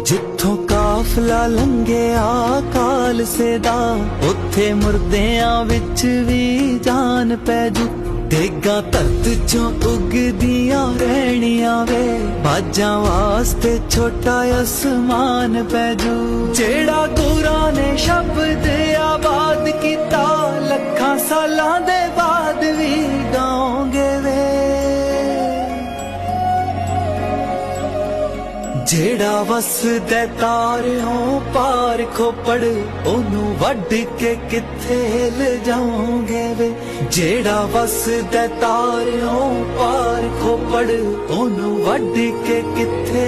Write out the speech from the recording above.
ਜਿੱਥੋਂ ਕਾਫਲਾ ਲੰਘਿਆ ਕਾਲਸੇ ਦਾ ਉੱਥੇ ਮੁਰਦਿਆਂ ਵਿੱਚ ਵੀ ਜਾਨ ਪੈ ਜੂ। ਦੇਗਾ ਧਰਤ ਚੋਂ ਉਗਦੀਆਂ ਰਹਿਣੀਆਂ ਵੇ, ਬਾਜਾਂ ਵਾਸਤੇ ਛੋਟਾ ਅਸਮਾਨ ਪੈ ਜੂ। ਜਿਹੜਾ ਗੁਰਾਂ ਨੇ ਸ਼ਬਦ ਆਬਾਦ ਕੀਤਾ, ਲੱਖਾਂ ਸਾਲਾਂ ਦੇ ਬਾਅਦ ਵੀ ਗਾਉਂਗੇ ਜਿਹੜਾ ਵਸਦਾ ਤਾਰਿਓਂ ਪਾਰ ਖੋਪੜ, ਉਹਨੂੰ ਵੱਢ ਕੇ ਕਿੱਥੇ ਲਿਜਾਉਂਗੇ ਵੇ? ਜਿਹੜਾ ਵਸਦਾ ਤਾਰਿਓਂ ਪਾਰ ਖੋਪੜ, ਉਹਨੂੰ ਵੱਢ ਕੇ ਕਿੱਥੇ